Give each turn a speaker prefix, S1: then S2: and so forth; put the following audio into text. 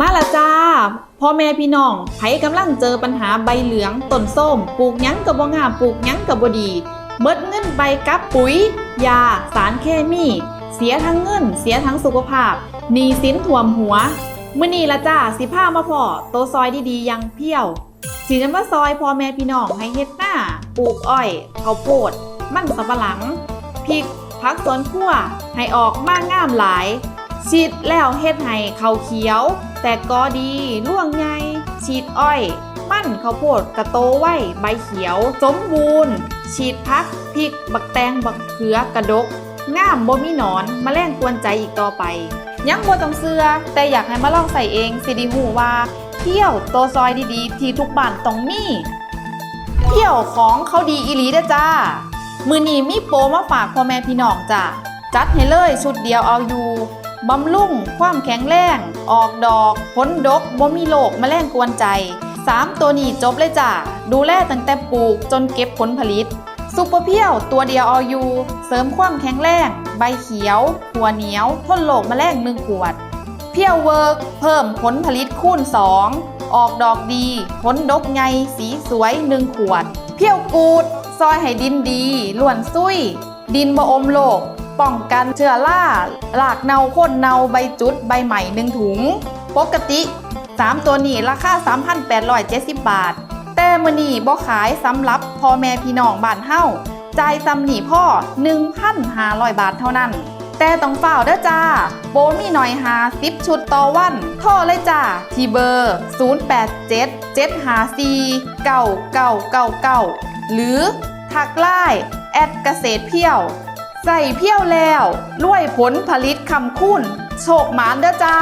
S1: มาละจ้าพ่อแม่พี่น้องไผกำลังเจอปัญหาใบเหลืองต้นส้ม ปลูกยังกับบงามปลูกยังกับบดีเบิดเงินไปกับปุ๋ย ยา สารเคมี เสียทั้งเงิน เสียทั้งสุขภาพหนี้สินท่วมหัวมื้อนี้ละจ้าสิพามาพอโตซอยดีๆยังเพี้ยวสิจะมาซอยพ่อแม่พี่น้องให้เฮ็ดหน้าปลูกอ้อยข้าวโพด มันสำปะหลังพริกผักสวนครัวให้ออกมางามหลาย ฉีดแล้วเฮ็ดให้เขาวเขียว แต่ก็ดีล่วงใหญ่ฉีดอ้อย มั่นข้าวโพดกระโตไว้ใบเขียว สมบูรณ์ ฉีดพักพริก บักแตงบักเขือกระดกง่ามบ่มีหนอนมาแมลงกวนใจอีกต่อไป ยังบ่ต้องเสือแต่อยากให้มาลองใส่เองสิดีหูว่าเที่ยวโตซอยดีๆ ที่ทุกบ้านต้องมีเที่ยวของเขาดีอีหลีเด้อจ้า มือนี้มีโปรมาฝากพ่อแม่พี่น้องจ้าจัดให้เลยชุดเดียวเอาอยู่ บำรุงความแข็งแรง ออกดอกผลดกบ่มีโรคแมลงกวนใจ 3 ตัวนี้จบเลยจ้าดูแลตั้งแต่ปลูกจนเก็บผลผลิต ซุปเปอร์เพียวตัวเดียวออยู่เสริมความแข็งแรง ใบเขียว หัวเหนียว ทนโรคแมลง1ขวด เพียวเวิร์กเพิ่มผลผลิตคูณ 2 ออกดอกดีผลดกไงสีสวย1ขวด เพียวกูด ซอยให้ดินดีล้วนซุยดินบอมโลกป้องกันเชื้อราหลากเนาโคนเนาใบจุด ใบใหม่หนึ่งถุง ปกติ 3 ตัวนี้ราคา 3,870 บาท แต่มื้อนี้บ่ขายสำหรับพ่อแม่พี่น้องบ้านเฮาจ่ายซ้ำนี่พ่อ 1,500 บาทเท่านั้น แต่ต้องเฝ้าเด้อจ้า โบมีหน่อยหา10ชุดต่อวันโทรเลยจ้า ที่เบอร์ 087 754 9999 หรือทักไลน์แอดเกษตรเพียว ใส่เพี้ยวแล้วรวยผลผลิตคำคุ้นโชคหมานเด้อจ้า